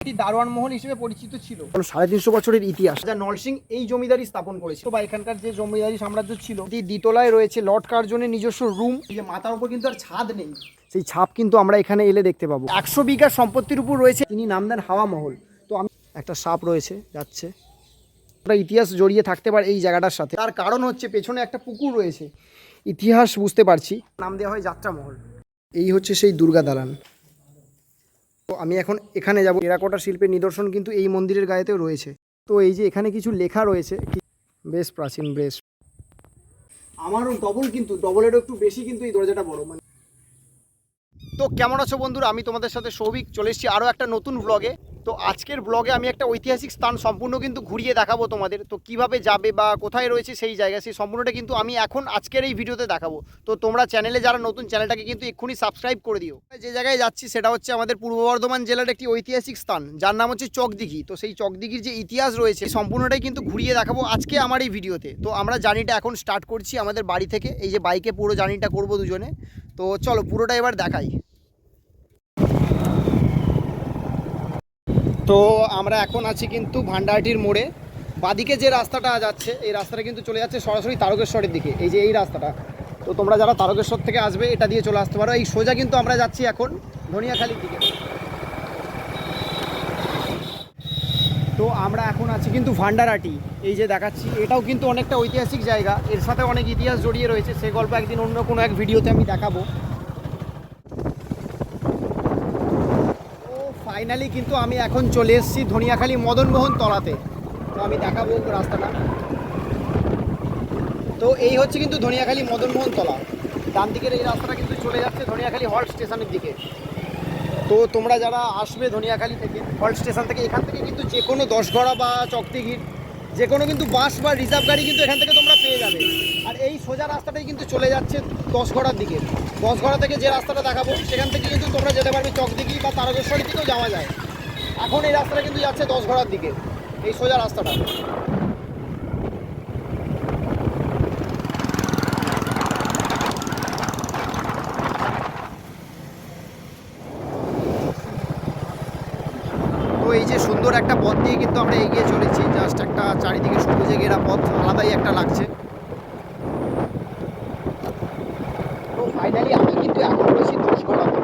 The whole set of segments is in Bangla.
এটি দারোয়ান মহল হিসেবে পরিচিত ছিল। সাড়ে তিনশো বছরের ইতিহাস। রাজা নরসিং এই জমিদারি স্থাপন করেছিল। বা এখানকার যে জমিদারি সাম্রাজ্য ছিল এটি দ্বিতলায় রয়েছে লর্ড কার্জনের নিজস্ব রুম। এই যে মাথার উপর কিন্তু আর ছাদ নেই। সেই ছাপ কিন্তু আমরা এখানে এলে দেখতে পাবো। একশো বিঘা সম্পত্তির উপর রয়েছে। তিনি নাম দেন হাওয়া মহল। তো আমি একটা সাপ রয়েছে যাচ্ছে। একটা ইতিহাস জড়িয়ে থাকতে পারে এই জায়গাটার সাথে। তার কারণ হচ্ছে পেছনে একটা পুকুর রয়েছে। ইতিহাস বুঝতে পারছি। নাম দেওয়া হয় যাত্রা মহল। এই হচ্ছে সেই দুর্গা দালান। তো আমি এখন এখানে যাব। টেরাকোটা শিল্পের নিদর্শন কিন্তু এই মন্দিরের গায়েতেও রয়েছে। তো এই যে এখানে কিছু লেখা রয়েছে বেশ প্রাচীন, বেশ। আমারও ডবল কিন্তু ডবলেরও একটু বেশি কিন্তু এই দরজাটা বড় মানে। তো কেমন আছো বন্ধুরা? আমি তোমাদের সাথে সৌভিক, চলে এসেছি আরও একটা নতুন ব্লগে তো আজকের ব্লগে আমি একটা ঐতিহাসিক স্থান সম্পূর্ণ কিন্তু ঘুরিয়ে দেখাবো তোমাদের। তো কীভাবে যাবে বা কোথায় রয়েছে সেই জায়গা, সেই সম্পূর্ণটা কিন্তু আমি এখন আজকের এই ভিডিওতে দেখাবো। তো তোমরা চ্যানেলে যারা নতুন চ্যানেলটাকে কিন্তু এক্ষুনি সাবস্ক্রাইব করে দিও। যে জায়গায় যাচ্ছি সেটা হচ্ছে আমাদের পূর্ব বর্ধমান জেলার একটি ঐতিহাসিক স্থান, যার নাম হচ্ছে চকদিঘি। তো সেই চকদিঘির যে ইতিহাস রয়েছে সম্পূর্ণটাই কিন্তু ঘুরিয়ে দেখাবো আজকে আমার এই ভিডিওতে তো আমরা জার্নিটা এখন স্টার্ট করছি আমাদের বাড়ি থেকে। এই যে বাইকে পুরো জার্নিটা করব দুজনে। তো চলো পুরোটা এবার দেখাই। তো আমরা এখন আছি কিন্তু ভান্ডারটির মোড়ে। বাদিকে যে রাস্তাটা যাচ্ছে, এই রাস্তাটা কিন্তু চলে যাচ্ছে সরাসরি তারকেশ্বরের দিকে। এই যে এই রাস্তাটা। তো তোমরা যারা তারকেশ্বর থেকে আসবে, এটা দিয়ে চলে আসতে পারো। এই সোজা কিন্তু আমরা যাচ্ছি এখন ধনিয়াখালির দিকে। তো আমরা এখন আছি কিন্তু ভান্ডারাটি। এই যে দেখাচ্ছি, এটাও কিন্তু অনেকটা ঐতিহাসিক জায়গা। এর সাথে অনেক ইতিহাস জড়িয়ে রয়েছে। সে গল্প একদিন অন্য কোনো এক ভিডিওতে আমি দেখাবো তো ফাইনালি কিন্তু আমি এখন চলে এসেছি ধনিয়াখালী মদনমোহন তলাতে। তো আমি দেখাবো রাস্তাটা। তো এই হচ্ছে কিন্তু ধনিয়াখালী মদনমোহন তলা। ডান দিকের এই রাস্তাটা কিন্তু চলে যাচ্ছে ধনিয়াখালী হল্ট স্টেশনের দিকে। তো তোমরা যারা আসবে ধনিয়াখালী থেকে, হল্ট স্টেশন থেকে, এখান থেকে কিন্তু যে কোনো দশগড়া বা চকতিগির যে কোনো কিন্তু বাস বা রিজার্ভ গাড়ি কিন্তু এখান থেকে তোমরা পেয়ে যাবে। এই সোজা রাস্তাটাই কিন্তু চলে যাচ্ছে দশগড়ার দিকে। দশগড়া থেকে যে রাস্তাটা দেখাবো, সেখান থেকে কিন্তু তোমরা যেতে পারবে চকদিঘি বা তারকেশ্বরের দিকেও যাওয়া যায়। এখন এই রাস্তাটা কিন্তু যাচ্ছে দশগড়ার দিকে, এই সোজা রাস্তাটা। এই যে সুন্দর একটা পথ দিয়ে কিন্তু আমরা এগিয়ে চলেছি, জাস্ট একটা চারিদিকে সবুজে ঘেরা পথ, আলাদাই একটা লাগছে তো ফাইনালি আমি কিন্তু এখন রয়েছি দশগড়াতে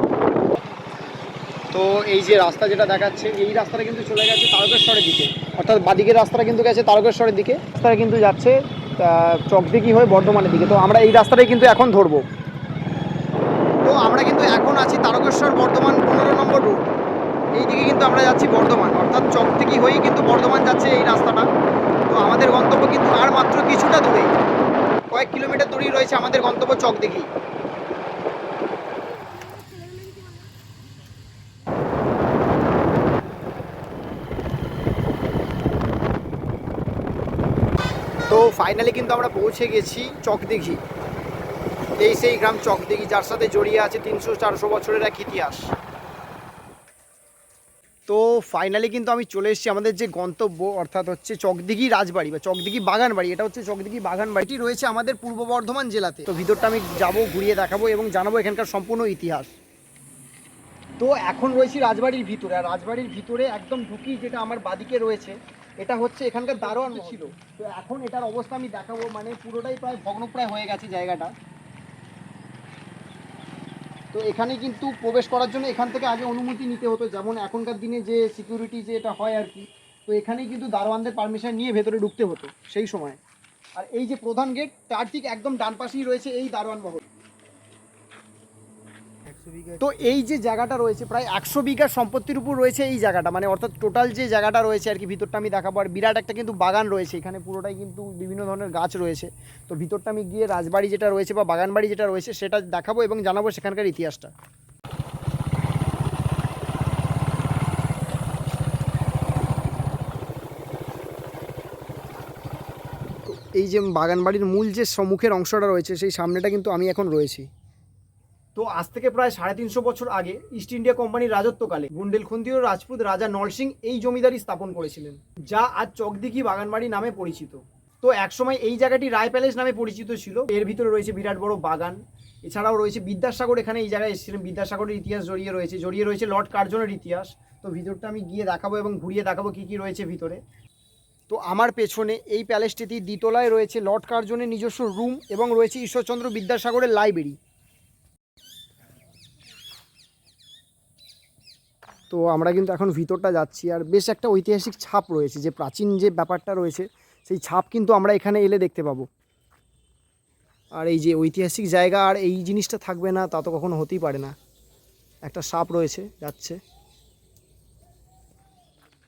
তো এই যে রাস্তা যেটা দেখাচ্ছে এই রাস্তাটা কিন্তু চলে গেছে তারকেশ্বরের দিকে। অর্থাৎ বাদিকের রাস্তাটা কিন্তু গেছে তারকেশ্বরের দিকে। রাস্তাটা কিন্তু যাচ্ছে আহ, চকদিঘি হয়ে বর্ধমানের দিকে। তো আমরা এই রাস্তাটাই কিন্তু এখন ধরবো। তো আমরা কিন্তু এখন আছি তারকেশ্বর বর্ধমান পনেরো নম্বর রুট এই দিকে কিন্তু আমরা যাচ্ছি বর্ধমান। অর্থাৎ চকদিঘি হয়েই কিন্তু বর্ধমান যাচ্ছে এই রাস্তাটা। তো আমাদের গন্তব্য কিন্তু আর মাত্র কিছুটা দূরেই। কয়েক কিলোমিটার দূরেই রয়েছে আমাদের গন্তব্য চকদিঘি তো ফাইনালি কিন্তু আমরা পৌঁছে গেছি চকদিঘি। এই সেই গ্রাম চকদিঘি, যার সাথে জড়িয়ে আছে তিনশো চারশো বছরের এক ইতিহাস। তো ফাইনালি কিন্তু আমি চলে এসেছি আমাদের যে গন্তব্য, অর্থাৎ হচ্ছে চকদিঘি রাজবাড়ি বা চকদিঘি বাগান বাড়ি এটা হচ্ছে চকদিঘি বাগান বাড়িটি রয়েছে আমাদের পূর্ব বর্ধমান জেলাতে। তো ভিতরটা আমি যাব, ঘুরিয়ে দেখাবো এবং জানাব এখানকার সম্পূর্ণ ইতিহাস। তো এখন রয়েছি রাজবাড়ির ভিতরে। আর রাজবাড়ির ভিতরে একদম ঢুকি যেটা আমার বাদিকে রয়েছে এটা হচ্ছে এখানকার দারোয়ান ছিল। তো এখন এটার অবস্থা আমি দেখাবো মানে পুরোটাই প্রায় ভগ্নপ্রায় হয়ে গেছে জায়গাটা। তো এখানে কিন্তু প্রবেশ করার জন্য এখান থেকে আগে অনুমতি নিতে হতো যেমন এখনকার দিনে যে সিকিউরিটি যে এটা হয় আর কি তো এখানেই কিন্তু দারোয়ানদের পারমিশন নিয়ে ভেতরে ঢুকতে হতো সেই সময়। আর এই যে প্রধান গেট তার ঠিক একদম ডান পাশেই রয়েছে এই দারোয়ান মহল। তো এই যে জায়গাটা রয়েছে, প্রায় একশো বিঘা সম্পত্তির উপর রয়েছে এই জায়গাটা। মানে অর্থাৎ টোটাল যে জায়গাটা রয়েছে আর কি, ভিতরটা আমি দেখাবো। আর বিরাট একটা কিন্তু বাগান রয়েছে, এখানে পুরোটাই কিন্তু বিভিন্ন ধরনের গাছ রয়েছে। তো ভিতরটা আমি গিয়ে রাজবাড়ি যেটা রয়েছে বা বাগান বাড়ি যেটা রয়েছে, সেটা দেখাবো এবং জানাব সেখানকার ইতিহাসটা। এই যে বাগান বাড়ির মূল যে সম্মুখের অংশটা রয়েছে, সেই সামনেটা কিন্তু আমি এখন রয়েছি। তো আজ থেকে প্রায় সাড়ে তিনশো বছর আগে ইস্ট ইন্ডিয়া কোম্পানির রাজত্বকালে বুন্দেলখন্দি ও রাজপুত রাজা নরসিং এই জমিদারি স্থাপন করেছিলেন, যা আজ চকদিঘি বাগানবাড়ি নামে পরিচিত। তো একসময় এই জায়গাটি রায় প্যালেস নামে পরিচিত ছিল। এর ভিতরে রয়েছে বিরাট বড় বাগান, এছাড়াও রয়েছে বিদ্যাসাগর, এখানে এই জায়গায় এসেছিলেন। বিদ্যাসাগরের ইতিহাস জড়িয়ে রয়েছে জড়িয়ে রয়েছে লর্ড কার্জনের ইতিহাস। তো তো ভিতরটা আমি গিয়ে দেখাবো এবং ঘুরিয়ে দেখাবো কি কি রয়েছে ভিতরে। তো আমার পেছনে এই প্যালেসটিতে দ্বিতলায় রয়েছে লর্ড কার্জনের নিজস্ব রুম এবং রয়েছে ঈশ্বরচন্দ্র বিদ্যাসাগরের লাইব্রেরি। তো আমরা কিন্তু এখন ভিতরটা যাচ্ছি আর বেশ একটা ঐতিহাসিক ছাপ রয়েছে, যে প্রাচীন যে ব্যাপারটা রয়েছে, সেই ছাপ কিন্তু আমরা এখানে এলে দেখতে পাবো। আর এই যে ঐতিহাসিক জায়গা আর এই জিনিসটা থাকবে না, তা তো কখনো হতেই পারে না। একটা সাপ রয়েছে, যাচ্ছে।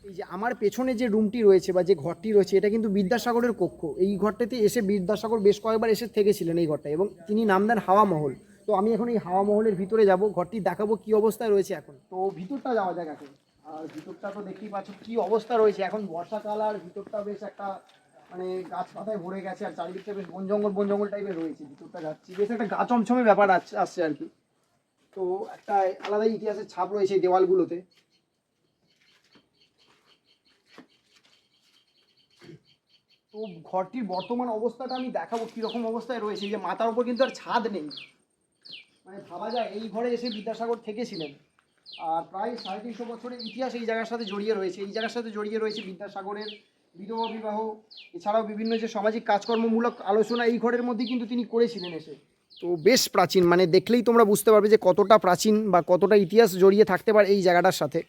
এই যে আমার পেছনে যে রুমটি রয়েছে বা যে ঘরটি রয়েছে, এটা কিন্তু বিদ্যাসাগরের কক্ষ। এই ঘরটাতে এসে বিদ্যাসাগর বেশ কয়েকবার এসে থেকেছিলেন এই ঘরটা এবং তিনি নাম দেন হাওয়া মহল। তো আমি এখন এই হাওয়া মহলের ভিতরে যাব, ঘরটি দেখাবো কি অবস্থায় রয়েছে এখন। তো ভিতরটা যাওয়া যাক এখন। আর ভিতরটা তো দেখতেই পাচ্ছ কি অবস্থা রয়েছে। এখন বর্ষাকাল আর ভিতরটা বেশ একটা মানে গাছপাতায় ভরে গেছে আর চারিদিকটা বেশ বন জঙ্গল বন জঙ্গল টাইপের রয়েছে ভিতরটা যাচ্ছি। বেশ একটা গা চমচমে ব্যাপার আস- আসছে আর কি। তো একটা আলাদাই ইতিহাসের ছাপ রয়েছে এই দেওয়ালগুলোতে। তো ঘরটির বর্তমান অবস্থাটা আমি দেখাবো কীরকম অবস্থায় রয়েছে। যে মাথার উপর কিন্তু আর ছাদ নেই। মানে ভাবা যায়, এই ঘরে এসে বিদ্যাসাগর থেকেছিলেন। আর প্রায় সাড়ে তিনশো বছরের ইতিহাস এই জায়গার সাথে জড়িয়ে রয়েছে। এই জায়গার সাথে জড়িয়ে রয়েছে বিদ্যাসাগরের বিধবা বিবাহ, এছাড়াও বিভিন্ন যে সামাজিক কাজকর্মমূলক আলোচনা এই ঘরের মধ্যে কিন্তু তিনি করেছিলেন এসে। তো বেশ প্রাচীন মানে দেখলেই তোমরা বুঝতে পারবে যে কতটা প্রাচীন বা কতটা ইতিহাস জড়িয়ে থাকতে পারে এই জায়গাটার সাথে।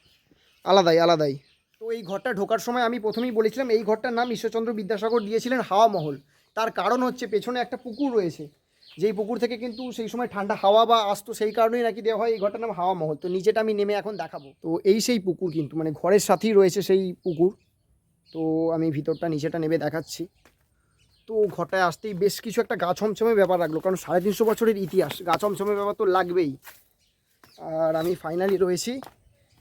আলাদাই আলাদাই। তো এই ঘরটা ঢোকার সময় আমি প্রথমেই বলেছিলাম, এই ঘরটার নাম ঈশ্বরচন্দ্র বিদ্যাসাগর দিয়েছিলেন হাওয়া মহল। তার কারণ হচ্ছে পেছনে একটা পুকুর রয়েছে। যেই পুকুর থেকে কিন্তু সেই সময় ঠান্ডা হাওয়া বা আসতো সেই কারণেই নাকি দেওয়া হয়। এই ঘরটার নাম হাওয়া মহল। তো নিচেটা আমি নেমে এখন দেখাবো। তো এই সেই পুকুর কিন্তু মানে ঘরের সাথেই রয়েছে সেই পুকুর। তো আমি ভিতরটা, নিচেটা নেমে দেখাচ্ছি। তো ঘরটায় আসতেই বেশ কিছু একটা গা ছমছমে ব্যাপার লাগল, কারণ সাড়ে তিনশো বছরের ইতিহাস। গা ছমছমে ব্যাপার তো লাগবেই। আর আমি ফাইনালি রয়েছি।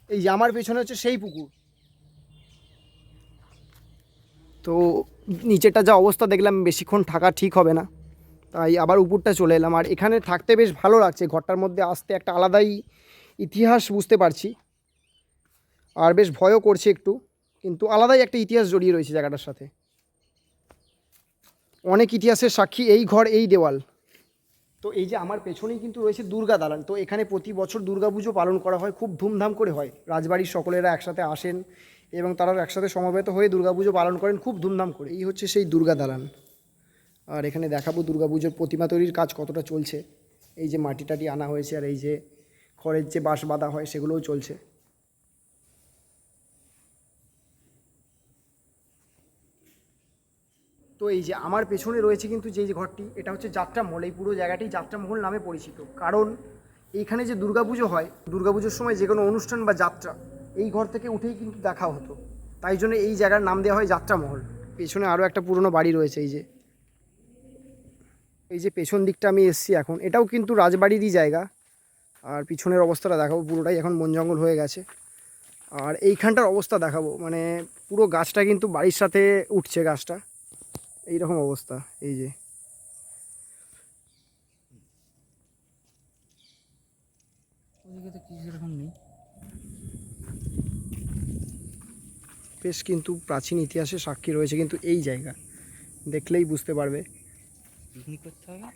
এই আমার পেছনে হচ্ছে সেই পুকুর। তো নিচেটা যা অবস্থা দেখলাম, বেশিক্ষণ থাকা ঠিক হবে না। তাই আবার উপরটা চলে এলাম। আর এখানে থাকতে বেশ ভালো লাগছে। ঘরটার মধ্যে আসতে একটা আলাদাই ইতিহাস বুঝতে পারছি। আর বেশ ভয়ও করছে একটু, কিন্তু আলাদাই একটা ইতিহাস জড়িয়ে রয়েছে জায়গাটার সাথে। অনেক ইতিহাসের সাক্ষী এই ঘর, এই দেওয়াল। তো এই যে আমার পেছনেই কিন্তু রয়েছে দুর্গা দালান। তো এখানে প্রতি বছর দুর্গাপুজো পালন করা হয়, খুব ধুমধাম করে হয়। রাজবাড়ির সকলেরা একসাথে আসেন এবং তারা একসাথে সমবেত হয়ে দুর্গাপুজো পালন করেন, খুব ধুমধাম করে। এই হচ্ছে সেই দুর্গা দালান। আর এখানে দেখাবো দুর্গাপুজোর প্রতিমা তৈরির কাজ কতটা চলছে। এই যে মাটি টাটি আনা হয়েছে আর এই যে খড়ের যে বাঁশ বাঁধা হয় সেগুলোও চলছে। তো এই যে আমার পেছনে রয়েছে কিন্তু যে ঘরটি, এটা হচ্ছে যাত্রা মহল। এই পুরো জায়গাটি যাত্রা মহল নামে পরিচিত। কারণ এইখানে যে দুর্গাপুজো হয় দুর্গাপুজোর সময় যে কোনো অনুষ্ঠান বা যাত্রা এই ঘর থেকে উঠেই কিন্তু দেখা হতো। তাই জন্য এই জায়গার নাম দেওয়া হয় যাত্রা মহল। পেছনে আরও একটা পুরনো বাড়ি রয়েছে এই যে। এই যে পেছন দিকটা আমি এসছি এখন এটাও কিন্তু রাজবাড়িরই জায়গা। আর পিছনের অবস্থাটা দেখাবো পুরোটাই এখন বন জঙ্গল হয়ে গেছে। আর এইখানটার অবস্থা দেখাবো মানে পুরো গাছটা কিন্তু বাড়ির সাথে উঠছে গাছটা। এই রকম অবস্থা এই যে। বেশ কিন্তু প্রাচীন ইতিহাসে সাক্ষী রয়েছে কিন্তু এই জায়গা দেখলেই বুঝতে পারবে। পিকনিক করতে হবে।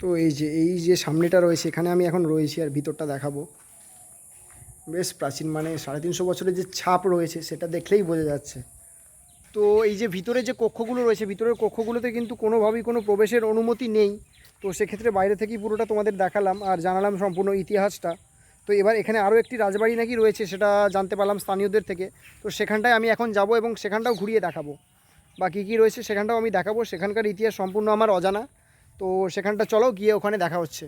তো এই যে এই যে সামনেটা রয়েছে, এখানে আমি এখন রয়েছি আর ভিতরটা দেখাবো। বেশ প্রাচীন মানে সাড়ে তিনশো বছরের যে ছাপ রয়েছে, সেটা দেখলেই বোঝা যাচ্ছে। তো এই যে ভিতরে যে কক্ষগুলো রয়েছে, ভিতরের কক্ষগুলোতে কিন্তু কোনোভাবেই কোনো প্রবেশের অনুমতি নেই। তো সেক্ষেত্রে বাইরে থেকেই পুরোটা তোমাদের দেখালাম আর জানালাম সম্পূর্ণ ইতিহাসটা। তো এবার এখানে আরও একটি রাজবাড়ি নাকি রয়েছে সেটা জানতে পারলাম স্থানীয়দের থেকে। তো সেখানটায় আমি এখন যাব এবং সেখানটাও ঘুরিয়ে দেখাবো। বা কী কী রয়েছে সেখানটাও আমি দেখাবো। সেখানকার ইতিহাস সম্পূর্ণ আমার অজানা। তো সেখানটা চলো গিয়ে ওখানে দেখা হচ্ছে।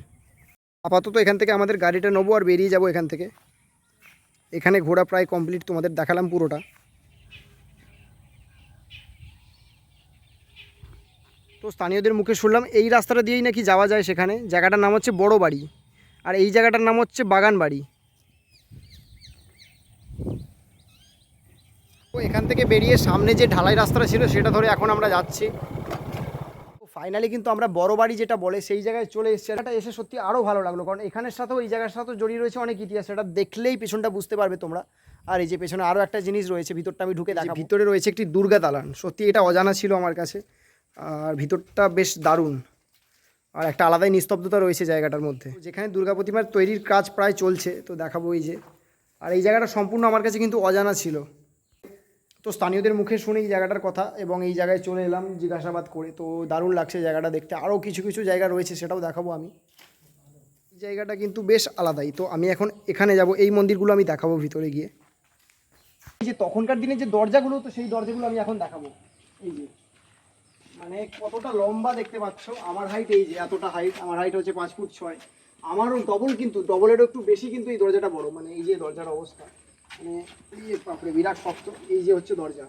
আপাতত এখান থেকে আমাদের গাড়িটা নেব আর বেরিয়ে যাব এখান থেকে। এখানে ঘোরা প্রায় কমপ্লিট তোমাদের দেখালাম পুরোটা। তো স্থানীয়দের মুখে শুনলাম এই রাস্তাটা দিয়েই নাকি যাওয়া যায় সেখানে। জায়গাটার নাম হচ্ছে বড় বাড়ি। আর এই জায়গাটার নাম হচ্ছে বাগান বাড়ি। তো এখান থেকে বেরিয়ে সামনে যে ঢালাই রাস্তাটা ছিল সেটা ধরে এখন আমরা যাচ্ছি। ফাইনালি কিন্তু আমরা বড় বাড়ি যেটা বলে সেই জায়গায় চলে এসেছি। এটা এসে সত্যি আরও ভালো লাগল, কারণ এখানের সাথেও এই জায়গার সাথেও জড়িয়ে রয়েছে অনেক ইতিহাস। সেটা দেখলেই পেছনটা বুঝতে পারবে তোমরা। আর এই যে পেছনে আরও একটা জিনিস রয়েছে, ভিতরটা আমি ঢুকে দেখি ভিতরে রয়েছে একটি দুর্গা দালান। সত্যি এটা অজানা ছিল আমার কাছে। আর ভিতরটা বেশ দারুণ। আর একটা আলাদাই নিস্তব্ধতা রয়েছে জায়গাটার মধ্যে। যেখানে দুর্গা প্রতিমার তৈরির কাজ প্রায় চলছে, তো দেখাবো এই যে। আর এই জায়গাটা সম্পূর্ণ আমার কাছে কিন্তু অজানা ছিল। তো স্থানীয়দের মুখে শুনে এই জায়গাটার কথা এবং এই জায়গায় চলে এলাম জিজ্ঞাসাবাদ করে। তো দারুণ লাগছে জায়গাটা দেখতে। আরও কিছু কিছু জায়গা রয়েছে, সেটাও দেখাবো আমি। এই জায়গাটা কিন্তু বেশ আলাদাই। তো আমি এখন এখানে যাব, এই মন্দিরগুলো আমি দেখাবো ভিতরে গিয়ে। এই যে তখনকার দিনে যে দরজাগুলো, তো সেই দরজাগুলো আমি এখন দেখাবো। এই যে। মানে কতটা লম্বা দেখতে পাচ্ছ? আমার হাইট এই যে, এতটা হাইট আমার হাইট হচ্ছে পাঁচ ফুট ছয়। আমারও ডবল কিন্তু ডবলেরও একটু বেশি কিন্তু এই দরজাটা বড় মানে এই যে দরজার অবস্থা। মানে এই যে, বাপরে, বিরাট শক্ত, এই যে হচ্ছে দরজা।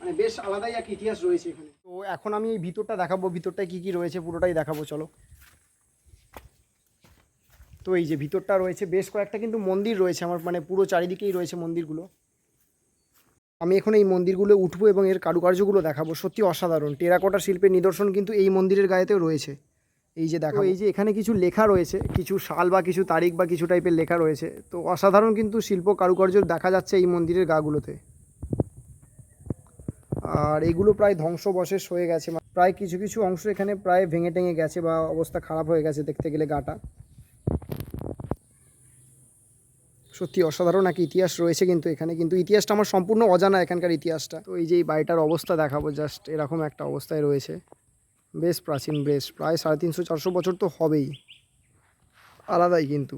মানে বেশ আলাদাই এক ইতিহাস রয়েছে এখানে। তো এখন আমি এই ভিতরটা দেখাবো, ভিতরটায় কি কি রয়েছে পুরোটাই দেখাবো, চলো। তো এই যে ভিতরটা রয়েছে, বেশ কয়েকটা কিন্তু মন্দির রয়েছে আমার মানে পুরো চারিদিকেই রয়েছে মন্দিরগুলো। আমি এখন এই মন্দিরগুলো উঠবো এবং এর কারুকার্যগুলো দেখাবো। সত্যি অসাধারণ। টেরাকোটা শিল্পের নিদর্শন কিন্তু এই মন্দিরের গায়েতেও রয়েছে। এই যে দেখো এই যে এখানে কিছু লেখা রয়েছে, কিছু সাল বা কিছু তারিখ বা কিছু টাইপের লেখা রয়েছে। তো অসাধারণ কিন্তু শিল্প কারুকার্য দেখা যাচ্ছে এই মন্দিরের গাগুলোতে। আর এগুলো প্রায় ধ্বংসবশেষ হয়ে গেছে। প্রায় কিছু কিছু অংশ এখানে প্রায় ভেঙে টেঙে গেছে বা অবস্থা খারাপ হয়ে গেছে দেখতে গেলে গাটা। সত্যি অসাধারণ এক ইতিহাস রয়েছে কিন্তু এখানে, কিন্তু ইতিহাসটা আমার সম্পূর্ণ অজানা এখানকার ইতিহাসটা। তো এই যে বাড়িটার অবস্থা দেখাবো জাস্ট এরকম একটা অবস্থায় রয়েছে। বেশ প্রাচীন, বেশ প্রায় সাড়ে তিনশো, চারশো বছর তো হবেই। আলাদাই কিন্তু।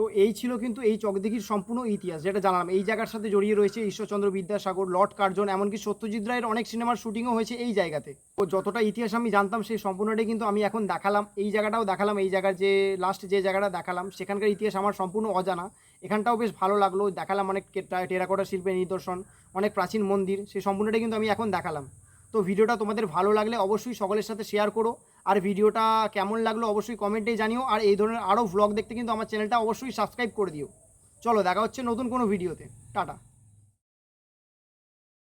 তো এই ছিল কিন্তু এই চকদিঘির সম্পূর্ণ ইতিহাস, যেটা জানালাম। এই জায়গার সাথে জড়িয়ে রয়েছে ঈশ্বরচন্দ্র বিদ্যাসাগর, লর্ড কার্জন, এমনকি সত্যজিৎ রায়ের অনেক সিনেমার শুটিংও হয়েছে এই জায়গাতে। ও যতটা ইতিহাস আমি জানতাম, সেই সম্পূর্ণটাই কিন্তু আমি এখন দেখালাম। এই জায়গাটাও দেখালাম, এই জায়গার যে লাস্ট যে জায়গাটা দেখালাম, সেখানকার ইতিহাস আমার সম্পূর্ণ অজানা। এখানটাও বেশ ভালো লাগল, দেখালাম অনেক টেরাকোটা শিল্পের নিদর্শন, অনেক প্রাচীন মন্দির, সেই সম্পূর্ণটাই কিন্তু আমি এখন দেখালাম। তো ভিডিওটা তোমাদের ভালো লাগলে অবশ্যই সকলের সাথে শেয়ার করো। আর ভিডিওটা কেমন লাগল অবশ্যই কমেন্টে জানিও। আর এই ধরনের আরও ভ্লগ দেখতে কিন্তু আমার চ্যানেলটা অবশ্যই সাবস্ক্রাইব করে দিও। চলো, দেখা হচ্ছে নতুন কোনো ভিডিওতে টাটা।